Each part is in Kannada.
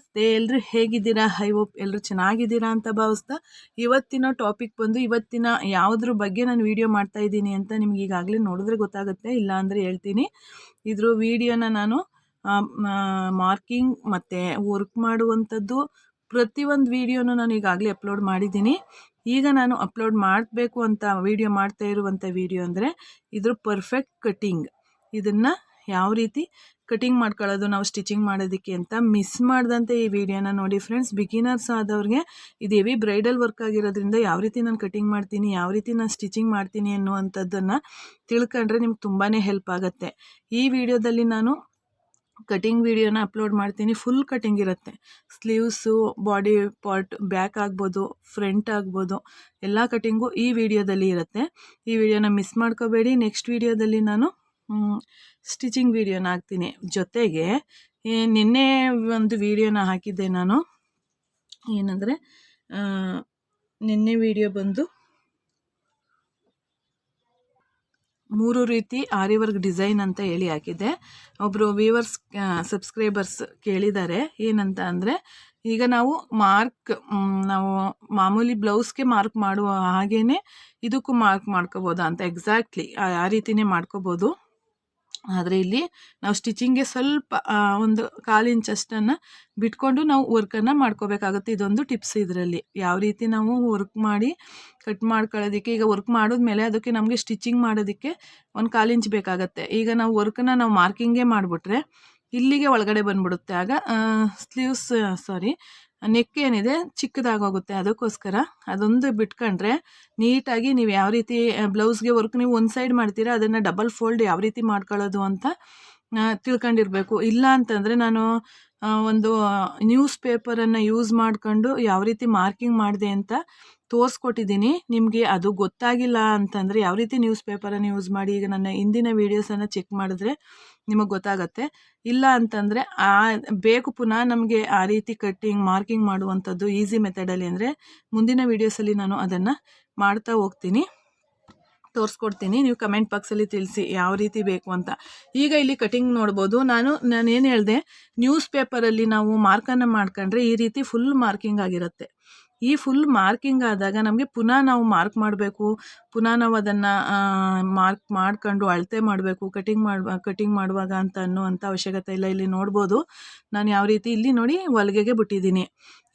ನಮಸ್ತೆ. ಎಲ್ಲರೂ ಹೇಗಿದ್ದೀರಾ? ಐ ಹೋಪ್ ಎಲ್ಲರೂ ಚೆನ್ನಾಗಿದ್ದೀರಾ ಅಂತ ಭಾವಿಸ್ತಾ ಇವತ್ತಿನ ಟಾಪಿಕ್ ಬಂದು ಇವತ್ತಿನ ಯಾವುದ್ರ ಬಗ್ಗೆ ನಾನು ವಿಡಿಯೋ ಮಾಡ್ತಾ ಇದ್ದೀನಿ ಅಂತ ನಿಮ್ಗೆ ಈಗಾಗಲೇ ನೋಡಿದ್ರೆ ಗೊತ್ತಾಗುತ್ತೆ. ಇಲ್ಲ ಅಂದರೆ ಹೇಳ್ತೀನಿ. ಇದ್ರ ವಿಡಿಯೋನ ನಾನು ಮಾರ್ಕಿಂಗ್ ಮತ್ತು ವರ್ಕ್ ಮಾಡುವಂಥದ್ದು ಪ್ರತಿಯೊಂದು ವಿಡಿಯೋನು ನಾನು ಈಗಾಗಲೇ ಅಪ್ಲೋಡ್ ಮಾಡಿದ್ದೀನಿ. ಈಗ ನಾನು ಅಪ್ಲೋಡ್ ಮಾಡಬೇಕು ಅಂತ ವಿಡಿಯೋ ಮಾಡ್ತಾ ಇರುವಂಥ ವಿಡಿಯೋ ಅಂದರೆ ಇದ್ರ ಪರ್ಫೆಕ್ಟ್ ಕಟ್ಟಿಂಗ್ ಇದನ್ನು ಯಾವ ರೀತಿ ಕಟಿಂಗ್ ಮಾಡ್ಕೊಳ್ಳೋದು, ನಾವು ಸ್ಟಿಚಿಂಗ್ ಮಾಡೋದಕ್ಕೆ ಅಂತ ಮಿಸ್ ಮಾಡ್ದಂತೆ ಈ ವಿಡಿಯೋನ ನೋಡಿ ಫ್ರೆಂಡ್ಸ್ ಬಿಗಿನರ್ಸ್ ಆದವ್ರಿಗೆ ಇದು ಹೆವಿ ಬ್ರೈಡಲ್ ವರ್ಕ್ ಆಗಿರೋದ್ರಿಂದ ಯಾವ ರೀತಿ ನಾನು ಕಟಿಂಗ್ ಮಾಡ್ತೀನಿ, ಯಾವ ರೀತಿ ನಾನು ಸ್ಟಿಚಿಂಗ್ ಮಾಡ್ತೀನಿ ಅನ್ನುವಂಥದ್ದನ್ನು ತಿಳ್ಕೊಂಡ್ರೆ ನಿಮ್ಗೆ ತುಂಬಾ ಹೆಲ್ಪ್ ಆಗುತ್ತೆ. ಈ ವಿಡಿಯೋದಲ್ಲಿ ನಾನು ಕಟಿಂಗ್ ವಿಡಿಯೋನ ಅಪ್ಲೋಡ್ ಮಾಡ್ತೀನಿ ಫುಲ್ ಕಟಿಂಗ್ ಇರುತ್ತೆ. ಸ್ಲೀವ್ಸು ಬಾಡಿ ಪಾರ್ಟ್ ಬ್ಯಾಕ್ ಆಗ್ಬೋದು ಫ್ರಂಟ್ ಆಗ್ಬೋದು, ಎಲ್ಲ ಕಟಿಂಗು ಈ ವಿಡಿಯೋದಲ್ಲಿ ಇರುತ್ತೆ. ಈ ವಿಡಿಯೋನ ಮಿಸ್ ಮಾಡ್ಕೋಬೇಡಿ. ನೆಕ್ಸ್ಟ್ ವಿಡಿಯೋದಲ್ಲಿ ನಾನು ಸ್ಟಿಚಿಂಗ್ ವೀಡಿಯೋನ ಹಾಕ್ತೀನಿ. ಜೊತೆಗೆ ನಿನ್ನೆ ಒಂದು ವೀಡಿಯೋನ ಹಾಕಿದ್ದೆ ನಾನು. ಏನಂದರೆ ನಿನ್ನೆ ವಿಡಿಯೋ ಬಂದು ಮೂರು ರೀತಿ ಆರಿವರ್ಕ್ ಡಿಸೈನ್ ಅಂತ ಹೇಳಿ ಹಾಕಿದ್ದೆ. ಒಬ್ಬರು ವ್ಯೂವರ್ಸ್ ಸಬ್ಸ್ಕ್ರೈಬರ್ಸ್ ಕೇಳಿದ್ದಾರೆ. ಏನಂತ ಅಂದರೆ, ಈಗ ನಾವು ಮಾರ್ಕ್ ನಾವು ಮಾಮೂಲಿ ಬ್ಲೌಸ್ಗೆ ಮಾರ್ಕ್ ಮಾಡುವ ಹಾಗೇ ಇದಕ್ಕೂ ಮಾರ್ಕ್ ಮಾಡ್ಕೋಬೋದಾ ಅಂತ. ಎಕ್ಸಾಕ್ಟ್ಲಿ ಆ ರೀತಿಯೇ ಮಾಡ್ಕೋಬೋದು. ಆದರೆ ಇಲ್ಲಿ ನಾವು ಸ್ಟಿಚಿಂಗ್ಗೆ ಸ್ವಲ್ಪ ಒಂದು ಕಾಲು ಇಂಚಷ್ಟನ್ನು ಬಿಟ್ಕೊಂಡು ನಾವು ವರ್ಕನ್ನು ಮಾಡ್ಕೋಬೇಕಾಗುತ್ತೆ. ಇದೊಂದು ಟಿಪ್ಸ್ ಇದರಲ್ಲಿ. ಯಾವ ರೀತಿ ನಾವು ವರ್ಕ್ ಮಾಡಿ ಕಟ್ ಮಾಡ್ಕೊಳ್ಳೋದಕ್ಕೆ, ಈಗ ವರ್ಕ್ ಮಾಡಿದ್ಮೇಲೆ ಅದಕ್ಕೆ ನಮಗೆ ಸ್ಟಿಚಿಂಗ್ ಮಾಡೋದಕ್ಕೆ ಒಂದು ಕಾಲು ಇಂಚ್ ಬೇಕಾಗತ್ತೆ. ಈಗ ನಾವು ವರ್ಕನ್ನು ನಾವು ಮಾರ್ಕಿಂಗೇ ಮಾಡಿಬಿಟ್ರೆ ಇಲ್ಲಿಗೆ ಒಳಗಡೆ ಬಂದ್ಬಿಡುತ್ತೆ. ಆಗ ಸ್ಲೀವ್ಸ್ ಸಾರಿ ನೆಕ್ ಏನಿದೆ ಚಿಕ್ಕದಾಗೋಗುತ್ತೆ ಅದಕ್ಕೋಸ್ಕರ ಅದೊಂದು ಬಿಟ್ಕೊಂಡ್ರೆ ನೀಟಾಗಿ ನೀವು ಯಾವ ರೀತಿ ಬ್ಲೌಸ್ಗೆ ವರ್ಕ್ ನೀವು ಒಂದು ಸೈಡ್ ಮಾಡ್ತೀರಾ, ಅದನ್ನು ಡಬಲ್ ಫೋಲ್ಡ್ ಯಾವ ರೀತಿ ಮಾಡ್ಕೊಳ್ಳೋದು ಅಂತ ತಿಳ್ಕೊಂಡಿರಬೇಕು. ಇಲ್ಲ ಅಂತಂದರೆ ನಾನು ಒಂದು ನ್ಯೂಸ್ ಪೇಪರನ್ನು ಯೂಸ್ ಮಾಡಿಕೊಂಡು ಯಾವ ರೀತಿ ಮಾರ್ಕಿಂಗ್ ಮಾಡಿದೆ ಅಂತ ತೋರಿಸ್ಕೊಟ್ಟಿದ್ದೀನಿ. ನಿಮಗೆ ಅದು ಗೊತ್ತಾಗಿಲ್ಲ ಅಂತಂದರೆ ಯಾವ ರೀತಿ ನ್ಯೂಸ್ ಪೇಪರನ್ನು ಯೂಸ್ ಮಾಡಿ, ಈಗ ನನ್ನ ಹಿಂದಿನ ವೀಡಿಯೋಸನ್ನು ಚೆಕ್ ಮಾಡಿದ್ರೆ ನಿಮಗೆ ಗೊತ್ತಾಗತ್ತೆ. ಇಲ್ಲ ಅಂತಂದರೆ ಆ ಬೇಕು ಪುನಃ ನಮಗೆ ಆ ರೀತಿ ಕಟ್ಟಿಂಗ್ ಮಾರ್ಕಿಂಗ್ ಮಾಡುವಂಥದ್ದು ಈಸಿ ಮೆಥಡಲ್ಲಿ ಅಂದರೆ ಮುಂದಿನ ವೀಡಿಯೋಸಲ್ಲಿ ನಾನು ಅದನ್ನು ಮಾಡ್ತಾ ಹೋಗ್ತೀನಿ. ತೋರಿಸ್ಕೊಡ್ತೀನಿ. ನೀವು ಕಮೆಂಟ್ ಬಾಕ್ಸಲ್ಲಿ ತಿಳಿಸಿ ಯಾವ ರೀತಿ ಬೇಕು ಅಂತ. ಈಗ ಇಲ್ಲಿ ಕಟಿಂಗ್ ನೋಡ್ಬೋದು. ನಾನು ನಾನೇನು ಹೇಳಿದೆ? ನ್ಯೂಸ್ ಪೇಪರಲ್ಲಿ ನಾವು ಮಾರ್ಕನ್ನು ಮಾಡ್ಕೊಂಡ್ರೆ ಈ ರೀತಿ ಫುಲ್ ಮಾರ್ಕಿಂಗ್ ಆಗಿರುತ್ತೆ. ಈ ಫುಲ್ ಮಾರ್ಕಿಂಗ್ ಆದಾಗ ನಮಗೆ ಪುನಃ ನಾವು ಮಾರ್ಕ್ ಮಾಡಬೇಕು, ಪುನಃ ನಾವು ಅದನ್ನು ಮಾರ್ಕ್ ಮಾಡ್ಕೊಂಡು ಅಳತೆ ಮಾಡಬೇಕು ಕಟಿಂಗ್ ಮಾಡುವ ಕಟಿಂಗ್ ಮಾಡುವಾಗ ಅಂತ ಅನ್ನುವಂಥ ಅವಶ್ಯಕತೆ ಇಲ್ಲ. ಇಲ್ಲಿ ನೋಡ್ಬೋದು, ನಾನು ಯಾವ ರೀತಿ, ಇಲ್ಲಿ ನೋಡಿ ಹೊಲಿಗೆಗೆ ಬಿಟ್ಟಿದ್ದೀನಿ.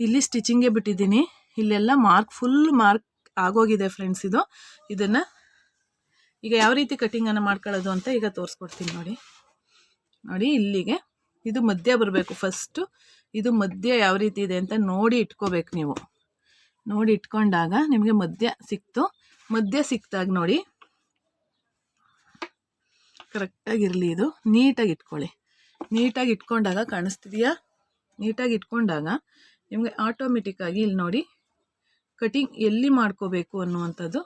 ಇಲ್ಲಿ ಸ್ಟಿಚಿಂಗೇ ಬಿಟ್ಟಿದ್ದೀನಿ. ಇಲ್ಲೆಲ್ಲ ಮಾರ್ಕ್ ಫುಲ್ ಮಾರ್ಕ್ ಆಗೋಗಿದೆ ಫ್ರೆಂಡ್ಸ್ ಇದು. ಇದನ್ನು ಈಗ ಯಾವ ರೀತಿ ಕಟಿಂಗನ್ನು ಮಾಡ್ಕೊಳ್ಳೋದು ಅಂತ ಈಗ ತೋರಿಸ್ಕೊಡ್ತೀನಿ ನೋಡಿ. ನೋಡಿ ಇಲ್ಲಿಗೆ, ಇದು ಮಧ್ಯ ಬರಬೇಕು ಫಸ್ಟು ಇದು ಮಧ್ಯ ಯಾವ ರೀತಿ ಇದೆ ಅಂತ ನೋಡಿ ಇಟ್ಕೋಬೇಕು ನೀವು. ನೋಡಿ ಇಟ್ಕೊಂಡಾಗ ನಿಮಗೆ ಮಧ್ಯ ಸಿಕ್ತು. ಮಧ್ಯ ಸಿಕ್ತಾಗ ನೋಡಿ. ಕರೆಕ್ಟಾಗಿರಲಿ ಇದು. ನೀಟಾಗಿ ಇಟ್ಕೊಳ್ಳಿ. ನೀಟಾಗಿ ಇಟ್ಕೊಂಡಾಗ ಕಾಣಿಸ್ತಿದೆಯಾ? ನೀಟಾಗಿ ಇಟ್ಕೊಂಡಾಗ ನಿಮಗೆ ಆಟೋಮೆಟಿಕ್ಕಾಗಿ ಇಲ್ಲಿ ನೋಡಿ ಕಟಿಂಗ್ ಎಲ್ಲಿ ಮಾಡ್ಕೋಬೇಕು ಅನ್ನುವಂಥದ್ದು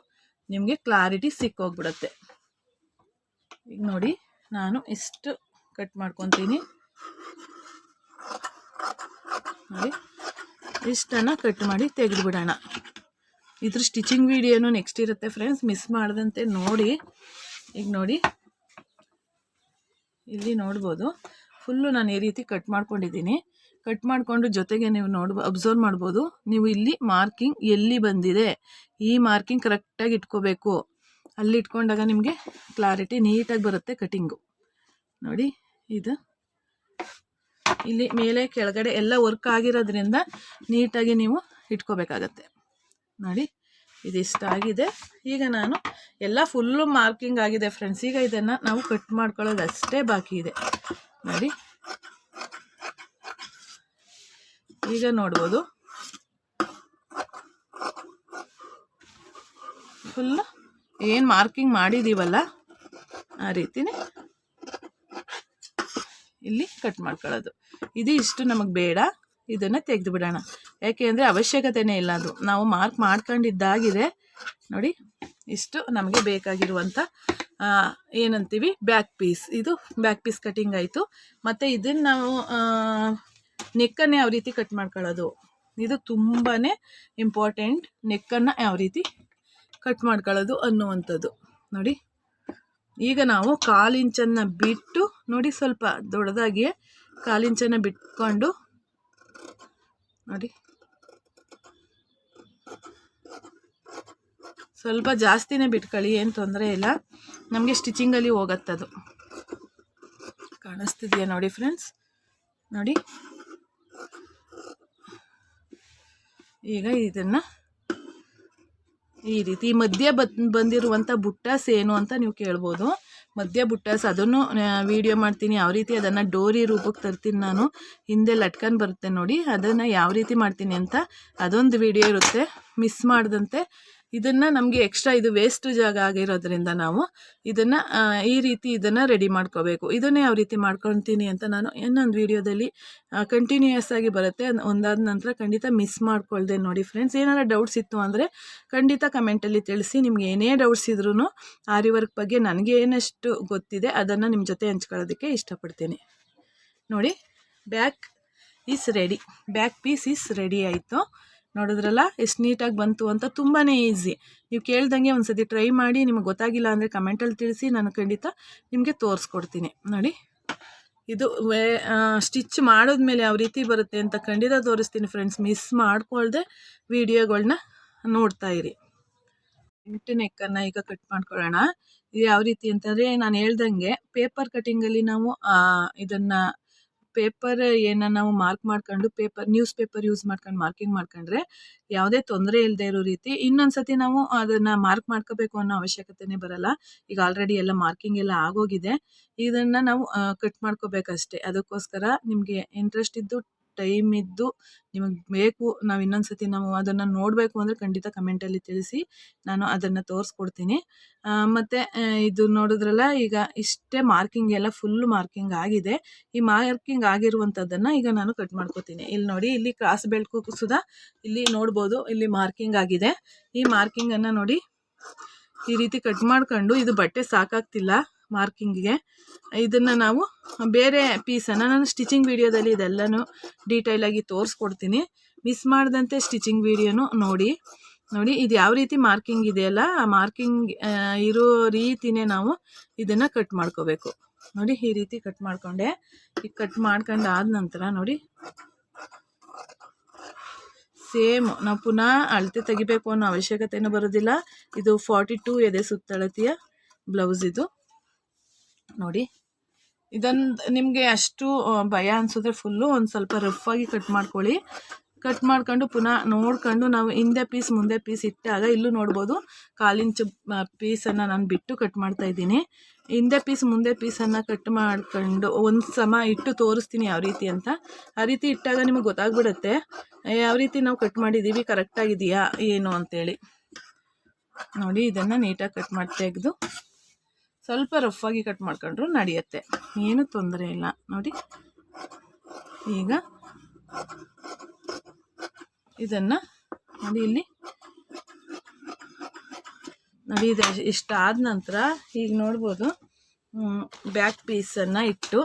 ನಿಮಗೆ ಕ್ಲಾರಿಟಿ ಸಿಕ್ಕೋಗ್ಬಿಡತ್ತೆ. ಈಗ ನೋಡಿ ನಾನು ಇಷ್ಟು ಕಟ್ ಮಾಡ್ಕೊತೀನಿ. ನೋಡಿ. ಇಷ್ಟನ್ನು ಕಟ್ ಮಾಡಿ ತೆಗೆದುಬಿಡೋಣ. ಇದ್ರ ಸ್ಟಿಚಿಂಗ್ ವಿಡಿಯೋನು ನೆಕ್ಸ್ಟ್ ಇರುತ್ತೆ ಫ್ರೆಂಡ್ಸ್ ಮಿಸ್ ಮಾಡದಂತೆ ನೋಡಿ. ಈಗ ನೋಡಿ. ಇಲ್ಲಿ ನೋಡ್ಬೋದು. ಫುಲ್ಲು ನಾನು ಈ ರೀತಿ ಕಟ್ ಮಾಡ್ಕೊಂಡಿದ್ದೀನಿ. ಕಟ್ ಮಾಡಿಕೊಂಡು ಜೊತೆಗೆ ನೀವು ನೋಡ್ಬೋ ಅಬ್ಸರ್ವ್ ಮಾಡ್ಬೋದು. ನೀವು ಇಲ್ಲಿ ಮಾರ್ಕಿಂಗ್ ಎಲ್ಲಿ ಬಂದಿದೆ? ಈ ಮಾರ್ಕಿಂಗ್ ಕರೆಕ್ಟಾಗಿ ಇಟ್ಕೋಬೇಕು. ಅಲ್ಲಿ ಇಟ್ಕೊಂಡಾಗ ನಿಮಗೆ ಕ್ಲಾರಿಟಿ ನೀಟಾಗಿ ಬರುತ್ತೆ ಕಟಿಂಗು ನೋಡಿ, ಇದು. ಇಲ್ಲಿ ಮೇಲೆ ಕೆಳಗಡೆ ಎಲ್ಲ ವರ್ಕ್ ಆಗಿರೋದ್ರಿಂದ ನೀಟಾಗಿ ನೀವು ಇಟ್ಕೋಬೇಕಾಗತ್ತೆ. ನೋಡಿ ಇದಿಷ್ಟ ಆಗಿದೆ ಈಗ ನಾನು ಎಲ್ಲ ಫುಲ್ಲು ಮಾರ್ಕಿಂಗ್ ಆಗಿದೆ ಫ್ರೆಂಡ್ಸ್ ಈಗ ಇದನ್ನು ನಾವು ಕಟ್ ಮಾಡ್ಕೊಳ್ಳೋದು ಅಷ್ಟೇ ಬಾಕಿ ಇದೆ. ನೋಡಿ. ಈಗ ನೋಡ್ಬೋದು. ಫುಲ್ಲು ಏನು ಮಾರ್ಕಿಂಗ್ ಮಾಡಿದ್ದೀವಲ್ಲ ಆ ರೀತಿನೇ ಇಲ್ಲಿ ಕಟ್ ಮಾಡ್ಕೊಳ್ಳೋದು. ಇದು ಇಷ್ಟು ನಮಗೆ ಬೇಡ, ಇದನ್ನು ತೆಗೆದು ಬಿಡೋಣ. ಯಾಕೆ ಅಂದರೆ ಅವಶ್ಯಕತೆಯೇ ಇಲ್ಲ ಅದು. ನಾವು ಮಾರ್ಕ್ ಮಾಡ್ಕೊಂಡಿದ್ದಾಗಿದೆ. ನೋಡಿ, ಇಷ್ಟು ನಮಗೆ ಬೇಕಾಗಿರುವಂಥ ಏನಂತೀವಿ ಬ್ಯಾಕ್ ಪೀಸ್ ಇದು ಬ್ಯಾಕ್ ಪೀಸ್ ಕಟ್ಟಿಂಗ್ ಆಯಿತು. ಮತ್ತು ಇದನ್ನು ನಾವು ನೆಕ್ಕನ್ನು ಯಾವ ರೀತಿ ಕಟ್ ಮಾಡ್ಕೊಳ್ಳೋದು? ಇದು ತುಂಬಾ ಇಂಪಾರ್ಟೆಂಟ್ ನೆಕ್ಕನ್ನು ಯಾವ ರೀತಿ ಕಟ್ ಮಾಡ್ಕೊಳ್ಳೋದು ಅನ್ನುವಂಥದ್ದು. ನೋಡಿ, ಈಗ ನಾವು ಕಾಲಿಂಚನ್ನು ಬಿಟ್ಟು, ನೋಡಿ ಸ್ವಲ್ಪ ದೊಡ್ಡದಾಗಿ ಕಾಲು ಇಂಚನ್ನು ಬಿಟ್ಕೊಂಡು ನೋಡಿ. ಸ್ವಲ್ಪ ಜಾಸ್ತಿನೇ ಬಿಟ್ಕೊಳ್ಳಿ, ಏನು ತೊಂದರೆ ಇಲ್ಲ. ನಮಗೆ ಸ್ಟಿಚಿಂಗಲ್ಲಿ ಹೋಗತ್ತದು. ಕಾಣಿಸ್ತಿದೆಯಾ ನೋಡಿ ಫ್ರೆಂಡ್ಸ್ ನೋಡಿ. ಈಗ ಇದನ್ನು ಈ ರೀತಿ ಮಧ್ಯೆ ಬತ್ ಬಂದಿರುವಂಥ ಬುಟ್ಟಸ್ ಏನು ಅಂತ ನೀವು ಕೇಳ್ಬೋದು. ಮಧ್ಯ ಬುಟ್ಟಾಸ್, ಅದನ್ನು ವಿಡಿಯೋ ಮಾಡ್ತೀನಿ, ಯಾವ ರೀತಿ ಅದನ್ನು ಡೋರಿ ರೂಪಕ್ಕೆ ತರ್ತೀನಿ ನಾನು, ಹಿಂದೆ ಲಟ್ಕನ್ ಬರುತ್ತೆ ನೋಡಿ, ಅದನ್ನು ಯಾವ ರೀತಿ ಮಾಡ್ತೀನಿ ಅಂತ ಅದೊಂದು ವಿಡಿಯೋ ಇರುತ್ತೆ ಮಿಸ್ ಮಾಡ್ದಂತೆ. ಇದನ್ನು ನಮಗೆ ಎಕ್ಸ್ಟ್ರಾ ಇದು ವೇಸ್ಟ್ ಜಾಗ ಆಗಿರೋದ್ರಿಂದ ನಾವು ಇದನ್ನು ಈ ರೀತಿ ಇದನ್ನು ರೆಡಿ ಮಾಡ್ಕೋಬೇಕು. ಇದನ್ನೇ ಯಾವ ರೀತಿ ಮಾಡ್ಕೊತೀನಿ ಅಂತ ನಾನು ಇನ್ನೊಂದು ವೀಡಿಯೋದಲ್ಲಿ ಕಂಟಿನ್ಯೂಯಸ್ ಆಗಿ ಬರುತ್ತೆ. ಒಂದಾದ ನಂತರ ಖಂಡಿತ ಮಿಸ್ ಮಾಡ್ಕೊಳ್ದೆ ನೋಡಿ ಫ್ರೆಂಡ್ಸ್ ಏನಾರ ಡೌಟ್ಸ್ ಇತ್ತು ಅಂದರೆ ಖಂಡಿತ ಕಮೆಂಟಲ್ಲಿ ತಿಳಿಸಿ. ನಿಮ್ಗೆ ಏನೇ ಡೌಟ್ಸ್ ಇದ್ರೂ ಆರಿ ವರ್ಕ್ ಬಗ್ಗೆ ನನಗೆ ಏನಷ್ಟು ಗೊತ್ತಿದೆ ಅದನ್ನು ನಿಮ್ಮ ಜೊತೆ ಹಂಚ್ಕೊಳ್ಳೋದಕ್ಕೆ ಇಷ್ಟಪಡ್ತೀನಿ. ನೋಡಿ back is ready back piece is ready ಆಯಿತು. ನೋಡಿದ್ರಲ್ಲ? ಎಷ್ಟು ನೀಟಾಗಿ ಬಂತು ಅಂತ ತುಂಬಾ ಈಸಿ. ನೀವು ಕೇಳ್ದಂಗೆ ಒಂದು ಸತಿ ಟ್ರೈ ಮಾಡಿ, ನಿಮಗೆ ಗೊತ್ತಾಗಿಲ್ಲ ಅಂದರೆ ಕಮೆಂಟಲ್ಲಿ ತಿಳಿಸಿ, ನಾನು ಖಂಡಿತ ನಿಮಗೆ ತೋರಿಸ್ಕೊಡ್ತೀನಿ. ನೋಡಿ, ಇದು ವೇ ಸ್ಟಿಚ್ ಮಾಡಿದ್ಮೇಲೆ ಯಾವ ರೀತಿ ಬರುತ್ತೆ ಅಂತ ಖಂಡಿತ ತೋರಿಸ್ತೀನಿ ಫ್ರೆಂಡ್ಸ್. ಮಿಸ್ ಮಾಡ್ಕೊಳ್ದೆ ವಿಡಿಯೋಗಳನ್ನ ನೋಡ್ತಾ ಇರಿ. ಎಂಟು ನೆಕ್ಕನ್ನು ಈಗ ಕಟ್ ಮಾಡ್ಕೊಳ್ಳೋಣ. ಇದು ಯಾವ ರೀತಿ ಅಂತಂದರೆ, ನಾನು ಹೇಳ್ದಂಗೆ ಪೇಪರ್ ಕಟ್ಟಿಂಗಲ್ಲಿ ನಾವು ಇದನ್ನು ಪೇಪರ್ ಏನ ನಾವು ಮಾರ್ಕ್ ಮಾಡ್ಕೊಂಡು ಪೇಪರ್, ನ್ಯೂಸ್ ಪೇಪರ್ ಯೂಸ್ ಮಾಡ್ಕೊಂಡು ಮಾರ್ಕಿಂಗ್ ಮಾಡ್ಕೊಂಡ್ರೆ ಯಾವುದೇ ತೊಂದರೆ ಇಲ್ಲದೆ ಇರೋ ರೀತಿ ಇನ್ನೊಂದ್ಸತಿ ನಾವು ಅದನ್ನು ಮಾರ್ಕ್ ಮಾಡ್ಕೋಬೇಕು ಅನ್ನೋ ಅವಶ್ಯಕತೆನೇ ಬರಲ್ಲ. ಈಗ ಆಲ್ರೆಡಿ ಎಲ್ಲ ಮಾರ್ಕಿಂಗ್ ಎಲ್ಲ ಆಗೋಗಿದೆ. ಇದನ್ನು ನಾವು ಕಟ್ ಮಾಡ್ಕೋಬೇಕಷ್ಟೇ. ಅದಕ್ಕೋಸ್ಕರ ನಿಮಗೆ ಇಂಟ್ರೆಸ್ಟ್ ಇದ್ದು ಟೈಮ್ ಇದ್ದು ನಿಮಗೆ ಬೇಕು, ನಾವು ಇನ್ನೊಂದು ನಾವು ಅದನ್ನು ನೋಡಬೇಕು ಅಂದರೆ ಖಂಡಿತ ಕಮೆಂಟಲ್ಲಿ ತಿಳಿಸಿ, ನಾನು ಅದನ್ನು ತೋರಿಸ್ಕೊಡ್ತೀನಿ. ಮತ್ತು ಇದು ನೋಡಿದ್ರಲ್ಲ, ಈಗ ಇಷ್ಟೇ ಮಾರ್ಕಿಂಗ್ ಎಲ್ಲ ಫುಲ್ ಮಾರ್ಕಿಂಗ್ ಆಗಿದೆ. ಈ ಮಾರ್ಕಿಂಗ್ ಆಗಿರುವಂಥದ್ದನ್ನು ಈಗ ನಾನು ಕಟ್ ಮಾಡ್ಕೋತೀನಿ. ಇಲ್ಲಿ ನೋಡಿ, ಇಲ್ಲಿ ಕ್ರಾಸ್ ಬೆಲ್ಕು ಸುಧಾ ಇಲ್ಲಿ ನೋಡ್ಬೋದು, ಇಲ್ಲಿ ಮಾರ್ಕಿಂಗ್ ಆಗಿದೆ. ಈ ಮಾರ್ಕಿಂಗನ್ನು ನೋಡಿ ಈ ರೀತಿ ಕಟ್ ಮಾಡ್ಕೊಂಡು ಇದು ಬಟ್ಟೆ ಸಾಕಾಗ್ತಿಲ್ಲ ಮಾರ್ಕಿಂಗ್ಗೆ ಇದನ್ನು ನಾವು ಬೇರೆ ಪೀಸನ್ನು ನಾನು ಸ್ಟಿಚಿಂಗ್ ವಿಡಿಯೋದಲ್ಲಿ ಇದೆಲ್ಲನೂ ಡೀಟೈಲಾಗಿ ತೋರಿಸ್ಕೊಡ್ತೀನಿ. ಮಿಸ್ ಮಾಡಿದಂತೆ ಸ್ಟಿಚಿಂಗ್ ವಿಡಿಯೋನು ನೋಡಿ. ನೋಡಿ, ಇದು ಯಾವ ರೀತಿ ಮಾರ್ಕಿಂಗ್ ಇದೆಯಲ್ಲ, ಆ ಮಾರ್ಕಿಂಗ್ ಇರೋ ರೀತಿನೇ ನಾವು ಇದನ್ನು ಕಟ್ ಮಾಡ್ಕೋಬೇಕು. ನೋಡಿ, ಈ ರೀತಿ ಕಟ್ ಮಾಡಿಕೊಂಡೆ. ಈಗ ಕಟ್ ಮಾಡ್ಕೊಂಡು ಆದ ನಂತರ ನೋಡಿ. ಸೇಮ್ ನಾವು ಪುನಃ ಅಳತೆ ತೆಗಿಬೇಕು ಅನ್ನೋ ಅವಶ್ಯಕತೆಯೂ ಬರೋದಿಲ್ಲ. ಇದು ಫಾರ್ಟಿ ಟೂ ಎದೆ ಸುತ್ತಳತಿಯ ಬ್ಲೌಸ್ ಇದು. ನೋಡಿ ಇದನ್ನು ನಿಮಗೆ ಅಷ್ಟು ಭಯ ಅನಿಸಿದ್ರೆ ಫುಲ್ಲು ಒಂದು ಸ್ವಲ್ಪ ರಫಾಗಿ ಕಟ್ ಮಾಡ್ಕೊಳ್ಳಿ. ಕಟ್ ಮಾಡ್ಕೊಂಡು ಪುನಃ ನೋಡ್ಕೊಂಡು ನಾವು ಹಿಂದೆ ಪೀಸ್ ಮುಂದೆ ಪೀಸ್ ಇಟ್ಟಾಗ ಇಲ್ಲೂ ನೋಡ್ಬೋದು. ಕಾಲಿಂಚು ಪೀಸನ್ನು ನಾನು ಬಿಟ್ಟು ಕಟ್ ಮಾಡ್ತಾ ಇದ್ದೀನಿ. ಹಿಂದೆ ಪೀಸ್ ಮುಂದೆ ಪೀಸನ್ನು ಕಟ್ ಮಾಡ್ಕೊಂಡು ಒಂದು ಸಮ ಇಟ್ಟು ತೋರಿಸ್ತೀನಿ ಯಾವ ರೀತಿ ಅಂತ. ಆ ರೀತಿ ಇಟ್ಟಾಗ ನಿಮಗೆ ಗೊತ್ತಾಗ್ಬಿಡುತ್ತೆ. ಯಾವ ರೀತಿ ನಾವು ಕಟ್ ಮಾಡಿದ್ದೀವಿ ಕರೆಕ್ಟಾಗಿದೆಯಾ ಏನು ಅಂತೇಳಿ. ನೋಡಿ, ಇದನ್ನು ನೀಟಾಗಿ ಕಟ್ ಮಾಡಿ ತೆಗೆದು. ಸ್ವಲ್ಪ ರಫಾಗಿ ಕಟ್ ಮಾಡ್ಕೊಂಡ್ರು ನಡೆಯುತ್ತೆ. ಏನು ತೊಂದರೆ ಇಲ್ಲ. ನೋಡಿ. ಈಗ ಇದನ್ನು ನೋಡಿ ಇಲ್ಲಿ. ನೋಡಿ ಇದು ಇಷ್ಟಾದ ನಂತರ ಈಗ ನೋಡ್ಬೋದು. ಬ್ಯಾಕ್ ಪೀಸನ್ನು ಇಟ್ಟು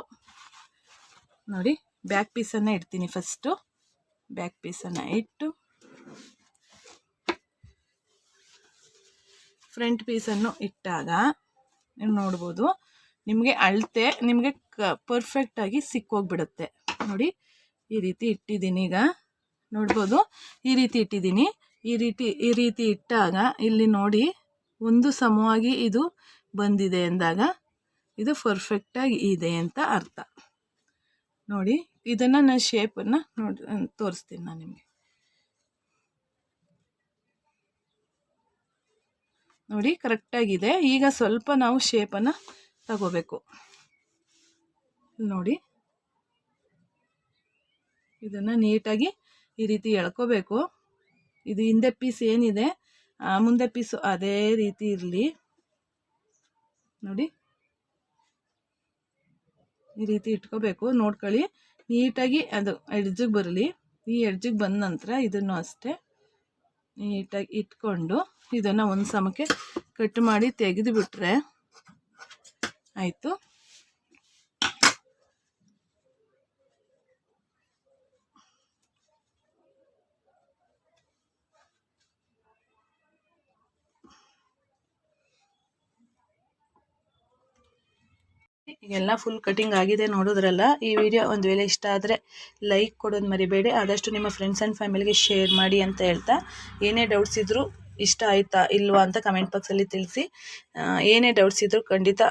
ನೋಡಿ ಬ್ಯಾಕ್ ಪೀಸನ್ನು ಇಡ್ತೀನಿ ಫಸ್ಟು ಬ್ಯಾಕ್ ಪೀಸನ್ನು ಇಟ್ಟು ಫ್ರಂಟ್ ಪೀಸನ್ನು ಇಟ್ಟಾಗ ನೀವು ನೋಡ್ಬೋದು. ನಿಮಗೆ ಅಳತೆ, ನಿಮಗೆ ಕ ಪರ್ಫೆಕ್ಟಾಗಿ ಸಿಕ್ಕೋಗ್ಬಿಡುತ್ತೆ. ನೋಡಿ, ಈ ರೀತಿ ಇಟ್ಟಿದ್ದೀನಿ ಈಗ. ನೋಡ್ಬೋದು, ಈ ರೀತಿ ಇಟ್ಟಿದ್ದೀನಿ. ಈ ರೀತಿ ಈ ರೀತಿ ಇಟ್ಟಾಗ ಇಲ್ಲಿ ನೋಡಿ, ಒಂದು ಸಮವಾಗಿ ಇದು ಬಂದಿದೆ ಅಂದಾಗ, ಇದು ಪರ್ಫೆಕ್ಟಾಗಿ ಇದೆ ಅಂತ ಅರ್ಥ. ನೋಡಿ, ಇದನ್ನು ನಾನು ಶೇಪನ್ನು ನೋಡಿ, ತೋರಿಸ್ತೀನಿ ನಾನು ನಿಮಗೆ. ನೋಡಿ, ಕರೆಕ್ಟಾಗಿದೆ. ಈಗ ಸ್ವಲ್ಪ ನಾವು ಶೇಪನ್ನು ತಗೋಬೇಕು. ನೋಡಿ. ಇದನ್ನು ನೀಟಾಗಿ ಈ ರೀತಿ ಎಳ್ಕೋಬೇಕು. ಇದು ಹಿಂದೆ ಪೀಸ್ ಏನಿದೆ ಮುಂದೆ ಪೀಸು ಅದೇ ರೀತಿ ಇರಲಿ. ನೋಡಿ. ಈ ರೀತಿ ಇಟ್ಕೋಬೇಕು. ನೋಡ್ಕೊಳ್ಳಿ. ನೀಟಾಗಿ ಅದು ಎಡ್ಜಿಗೆ ಬರಲಿ. ಈ ಎಡ್ಜಿಗೆ ಬಂದ ನಂತರ ಇದನ್ನು ಅಷ್ಟೇ ನೀಟಾಗಿ ಇಟ್ಕೊಂಡು ಇದನ್ನು ಒಂದು ಸಮಕ್ಕೆ ಕಟ್ ಮಾಡಿ ತೆಗೆದು ಬಿಟ್ಟರೆ ಆಯಿತು. ಈಗೆಲ್ಲ ಫುಲ್ ಕಟಿಂಗ್ ಆಗಿದೆ ನೋಡೋದ್ರಲ್ಲ, ಈ ವಿಡಿಯೋ ಒಂದು ವೇಳೆ ಇಷ್ಟ ಆದರೆ ಲೈಕ್ ಕೊಡೋದು ಮರಿಬೇಡಿ. ಆದಷ್ಟು ನಿಮ್ಮ ಫ್ರೆಂಡ್ಸ್ ಆ್ಯಂಡ್ ಫ್ಯಾಮಿಲಿಗೆ ಶೇರ್ ಮಾಡಿ ಅಂತ ಹೇಳ್ತಾ. ಏನೇ ಡೌಟ್ಸ್ ಇದ್ದರೂ ಇಷ್ಟ ಆಯಿತಾ ಇಲ್ವಾ ಅಂತ ಕಮೆಂಟ್ ಬಾಕ್ಸಲ್ಲಿ ತಿಳಿಸಿ. ಏನೇ ಡೌಟ್ಸ್ ಇದ್ದರೂ ಖಂಡಿತ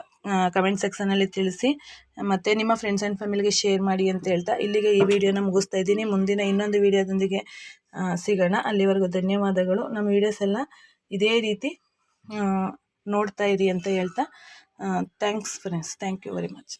ಕಮೆಂಟ್ ಸೆಕ್ಷನಲ್ಲಿ ತಿಳಿಸಿ. ಮತ್ತು ನಿಮ್ಮ ಫ್ರೆಂಡ್ಸ್ ಆ್ಯಂಡ್ ಫ್ಯಾಮಿಲಿಗೆ ಶೇರ್ ಮಾಡಿ ಅಂತ ಹೇಳ್ತಾ ಇಲ್ಲಿಗೆ ಈ ವಿಡಿಯೋನ ಮುಗಿಸ್ತಾ ಇದ್ದೀನಿ. ಮುಂದಿನ ಇನ್ನೊಂದು ವಿಡಿಯೋದೊಂದಿಗೆ ಸಿಗೋಣ. ಅಲ್ಲಿವರೆಗೂ ಧನ್ಯವಾದಗಳು. ನಮ್ಮ ವಿಡಿಯೋಸ್ ಎಲ್ಲ ಇದೇ ರೀತಿ ನೋಡ್ತಾ ಇರಿ ಅಂತ ಹೇಳ್ತಾ thanks friends thank you very much